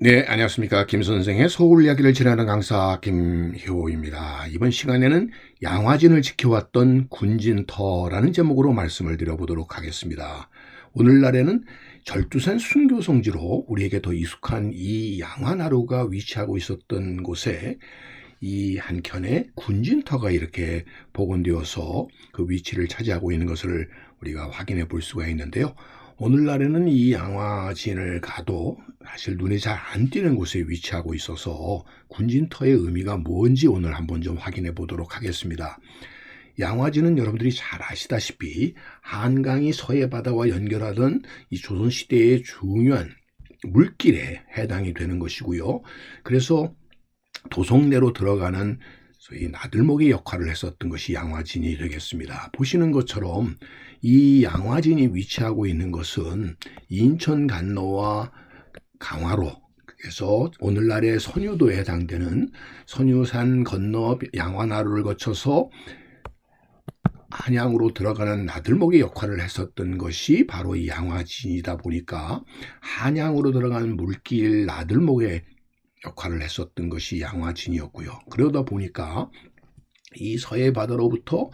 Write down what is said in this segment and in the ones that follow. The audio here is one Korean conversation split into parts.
네, 안녕하십니까. 김 선생의 서울 이야기를 진행하는 강사 김효입니다. 이번 시간에는 양화진을 지켜왔던 군진터라는 제목으로 말씀을 드려보도록 하겠습니다. 오늘날에는 절두산 순교 성지로 우리에게 더 익숙한 이 양화나루가 위치하고 있었던 곳에 이 한켠에 군진터가 이렇게 복원되어서 그 위치를 차지하고 있는 것을 우리가 확인해 볼 수가 있는데요. 오늘날에는 이 양화진을 가도 사실 눈에 잘 안 띄는 곳에 위치하고 있어서 군진터의 의미가 뭔지 오늘 한번 좀 확인해 보도록 하겠습니다. 양화진은 여러분들이 잘 아시다시피 한강이 서해 바다와 연결하던 이 조선 시대의 중요한 물길에 해당이 되는 것이고요. 그래서 도성내로 들어가는 소위 나들목의 역할을 했었던 것이 양화진이 되겠습니다. 보시는 것처럼 이 양화진이 위치하고 있는 것은 인천 간로와 강화로 그래서 오늘날의 선유도에 해당되는 선유산 건너 양화나루를 거쳐서 한양으로 들어가는 나들목의 역할을 했었던 것이 바로 이 양화진이다 보니까 한양으로 들어가는 물길 나들목의 역할을 했었던 것이 양화진이었고요. 그러다 보니까 이 서해 바다로부터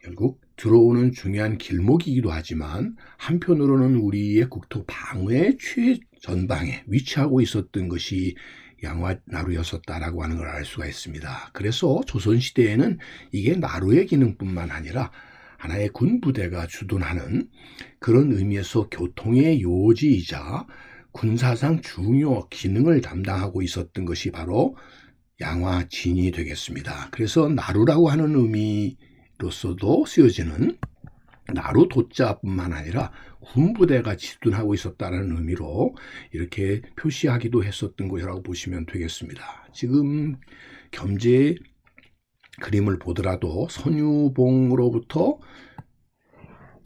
결국 들어오는 중요한 길목이기도 하지만 한편으로는 우리의 국토 방어의 최전방에 위치하고 있었던 것이 양화나루였었다라고 하는 걸 알 수가 있습니다. 그래서 조선시대에는 이게 나루의 기능뿐만 아니라 하나의 군 부대가 주둔하는 그런 의미에서 교통의 요지이자 군사상 중요 기능을 담당하고 있었던 것이 바로 양화진이 되겠습니다. 그래서 나루라고 하는 의미로서도 쓰여지는 나루 도자뿐만 아니라 군부대가 지둔하고 있었다는 의미로 이렇게 표시하기도 했었던 것이라고 보시면 되겠습니다. 지금 겸재 그림을 보더라도 선유봉으로부터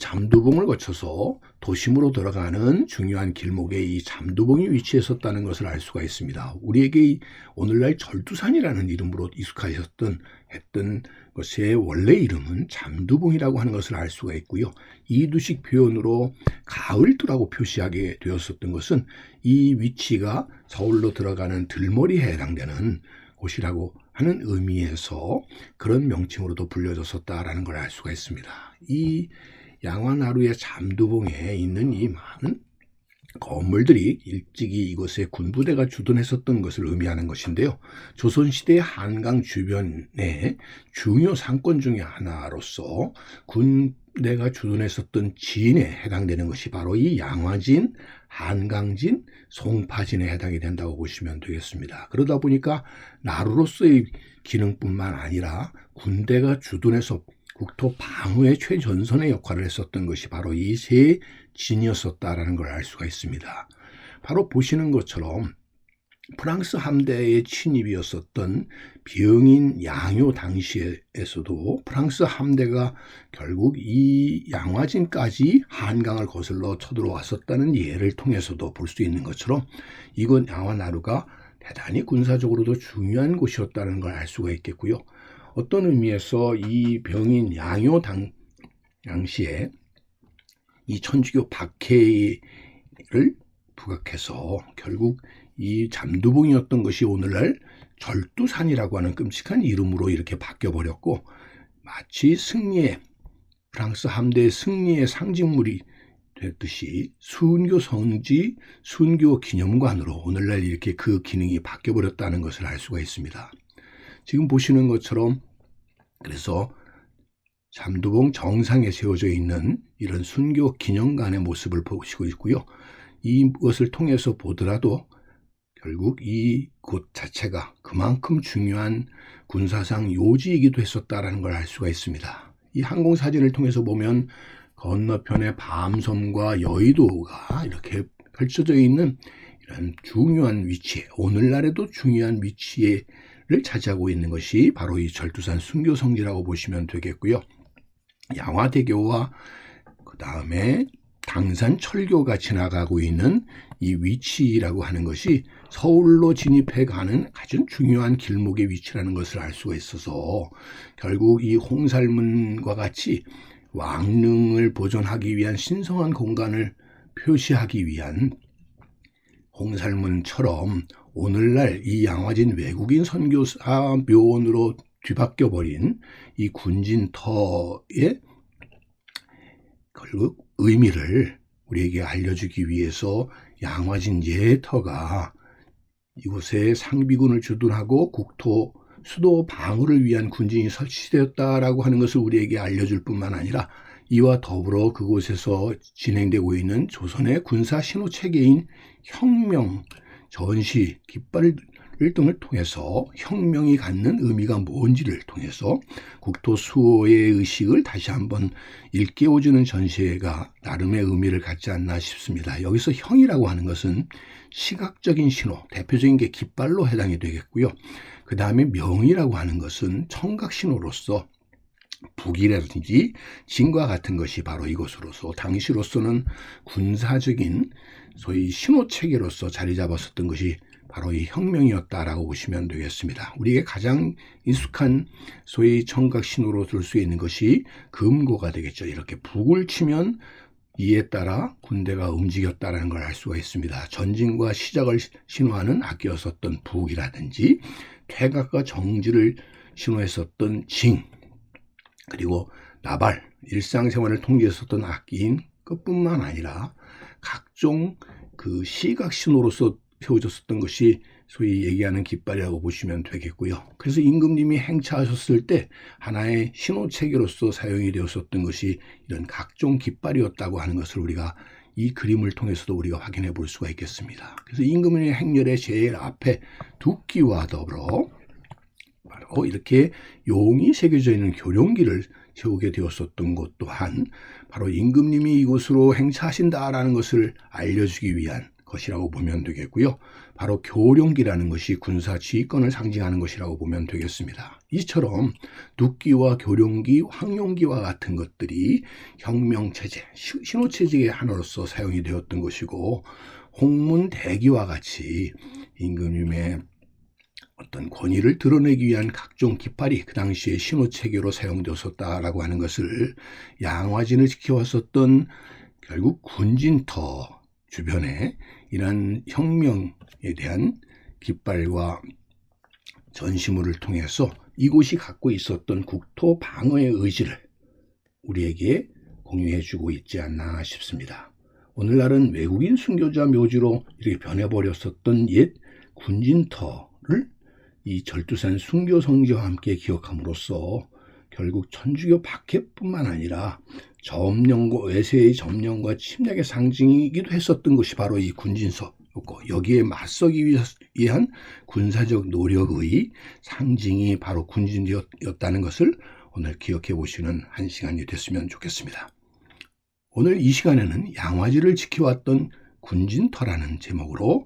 잠두봉을 거쳐서 도심으로 들어가는 중요한 길목에 이 잠두봉이 위치했었다는 것을 알 수가 있습니다. 우리에게 오늘날 절두산이라는 이름으로 익숙하셨던 했던 것의 원래 이름은 잠두봉이라고 하는 것을 알 수가 있고요. 이두식 표현으로 가을두라고 표시하게 되었었던 것은 이 위치가 서울로 들어가는 들머리에 해당되는 곳이라고 하는 의미에서 그런 명칭으로도 불려졌었다라는 걸 알 수가 있습니다. 이 양화나루의 잠두봉에 있는 이 많은 건물들이 일찍이 이곳에 군부대가 주둔했었던 것을 의미하는 것인데요. 조선시대 한강 주변의 중요 상권 중의 하나로서 군대가 주둔했었던 지인에 해당되는 것이 바로 이 양화진, 한강진, 송파진에 해당이 된다고 보시면 되겠습니다. 그러다 보니까 나루로서의 기능뿐만 아니라 군대가 주둔해서 국토 방어의 최전선의 역할을 했었던 것이 바로 이 세 진이었었다라는 걸 알 수가 있습니다. 바로 보시는 것처럼 프랑스 함대의 침입이었었던 병인 양요 당시에서도 프랑스 함대가 결국 이 양화진까지 한강을 거슬러 쳐들어왔었다는 예를 통해서도 볼 수 있는 것처럼 이건 양화나루가 대단히 군사적으로도 중요한 곳이었다는 걸 알 수가 있겠고요. 어떤 의미에서 이 병인 양요 당, 당시에 이 천주교 박해를 부각해서 결국 이 잠두봉이었던 것이 오늘날 절두산이라고 하는 끔찍한 이름으로 이렇게 바뀌어버렸고 마치 승리의 프랑스 함대의 승리의 상징물이 됐듯이 순교 성지, 순교 기념관으로 오늘날 이렇게 그 기능이 바뀌어버렸다는 것을 알 수가 있습니다. 지금 보시는 것처럼 그래서 잠두봉 정상에 세워져 있는 이런 순교 기념관의 모습을 보시고 있고요. 이것을 통해서 보더라도 결국 이 곳 자체가 그만큼 중요한 군사상 요지이기도 했었다라는 걸 알 수가 있습니다. 이 항공 사진을 통해서 보면 건너편에 밤섬과 여의도가 이렇게 펼쳐져 있는 이런 중요한 위치에 오늘날에도 중요한 위치에 를 차지하고 있는 것이 바로 이 절두산 순교성지라고 보시면 되겠고요. 양화대교와 그 다음에 당산 철교가 지나가고 있는 이 위치라고 하는 것이 서울로 진입해 가는 가장 중요한 길목의 위치라는 것을 알 수가 있어서 결국 이 홍살문과 같이 왕릉을 보존하기 위한 신성한 공간을 표시하기 위한 홍살문처럼 오늘날 이 양화진 외국인 선교사 묘원으로 뒤바뀌어 버린 이 군진터의 결국 의미를 우리에게 알려주기 위해서 양화진 예터가 이곳에 상비군을 주둔하고 국토 수도 방어를 위한 군진이 설치되었다라고 하는 것을 우리에게 알려줄 뿐만 아니라 이와 더불어 그곳에서 진행되고 있는 조선의 군사 신호 체계인 혁명, 전시, 깃발 등을 통해서 혁명이 갖는 의미가 뭔지를 통해서 국토 수호의 의식을 다시 한번 일깨워주는 전시회가 나름의 의미를 갖지 않나 싶습니다. 여기서 형이라고 하는 것은 시각적인 신호, 대표적인 게 깃발로 해당이 되겠고요. 그 다음에 명이라고 하는 것은 청각 신호로서 북이라든지 진과 같은 것이 바로 이것으로서 당시로서는 군사적인 소위 신호 체계로서 자리 잡았었던 것이 바로 이 혁명이었다라고 보시면 되겠습니다. 우리에게 가장 익숙한 소위 청각 신호로 들수 있는 것이 금고가 되겠죠. 이렇게 북을 치면 이에 따라 군대가 움직였다는 걸 알 수가 있습니다. 전진과 시작을 신호하는 악기였었던 북이라든지 퇴각과 정지를 신호했었던 징 그리고 나발 일상생활을 통제했었던 악기인 끝뿐만 아니라 각종 그 시각 신호로서 세워졌었던 것이 소위 얘기하는 깃발이라고 보시면 되겠고요. 그래서 임금님이 행차하셨을 때 하나의 신호 체계로서 사용이 되었었던 것이 이런 각종 깃발이었다고 하는 것을 우리가 이 그림을 통해서도 우리가 확인해 볼 수가 있겠습니다. 그래서 임금님의 행렬의 제일 앞에 두끼와 더불어 바로 이렇게 용이 새겨져 있는 교룡기를 세우게 되었었던 것 또한 바로 임금님이 이곳으로 행차하신다라는 것을 알려주기 위한 것이라고 보면 되겠고요. 바로 교룡기라는 것이 군사 지휘권을 상징하는 것이라고 보면 되겠습니다. 이처럼 두끼와 교룡기, 황룡기와 같은 것들이 혁명체제, 신호체제의 하나로서 사용이 되었던 것이고 홍문대기와 같이 임금님의 어떤 권위를 드러내기 위한 각종 깃발이 그 당시에 신호체계로 사용되었었다라고 하는 것을 양화진을 지켜왔었던 결국 군진터 주변에 이러한 혁명에 대한 깃발과 전시물을 통해서 이곳이 갖고 있었던 국토 방어의 의지를 우리에게 공유해 주고 있지 않나 싶습니다. 오늘날은 외국인 순교자 묘지로 이렇게 변해버렸었던 옛 군진터를 이 절두산 순교 성지와 함께 기억함으로써 결국 천주교 박해뿐만 아니라 점령과 외세의 점령과 침략의 상징이기도 했었던 것이 바로 이 군진서였고 여기에 맞서기 위한 군사적 노력의 상징이 바로 군진이었다는 것을 오늘 기억해 보시는 한 시간이 됐으면 좋겠습니다. 오늘 이 시간에는 양화지를 지켜왔던 군진터라는 제목으로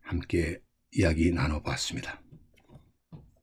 함께 이야기 나눠봤습니다.